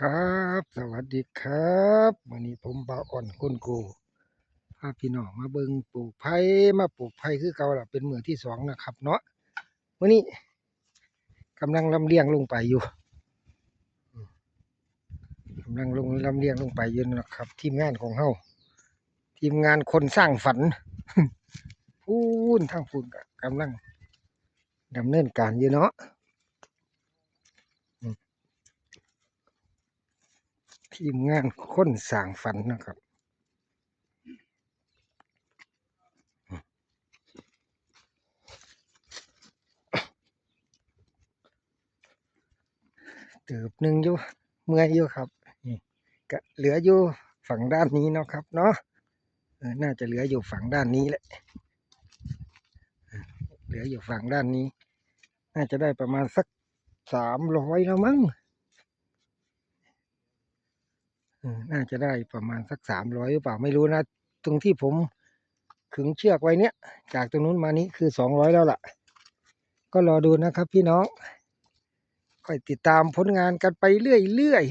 ครับ สวัสดีครับวันนี้ผมบาอ่อนคนโกพาพี่น้องมาเบิงปลูกไผ่มาปลูกไผ่คือเก่าล่ะเป็นมือที่สองนะครับ เนาะวันนี้กำลังลำเลียงลงไปอยู่กำลังลงลำเลียงลงไปอยู่นะครับ ทีมงานของเฮาทีมงานคนสร้างฝันพูนทางพูนก็กำลังดำเนินการอยู่เนาะ ทีมงานคนสางฝันนะครับเติบหนึ่งอยู่เมื่อยอยู่ครับนี่ก็เหลืออยู่ฝั่งด้านนี้เนาะครับเนาะน่าจะเหลืออยู่ฝั่งด้านนี้แหละเออเหลืออยู่ฝั่งด้านนี้ น่าจะได้ประมาณสักสามร้อยแล้วมั้ง เออ น่าจะได้ประมาณสักสามร้อยหรือเปล่าไม่รู้นะ ตรงที่ผมขึงเชือกไว้เนี้ยจากตรงนู้นมานี้คือสองร้อยแล้วล่ะ ก็รอดูนะครับพี่น้องค่อยติดตามผลงานกันไปเรื่อย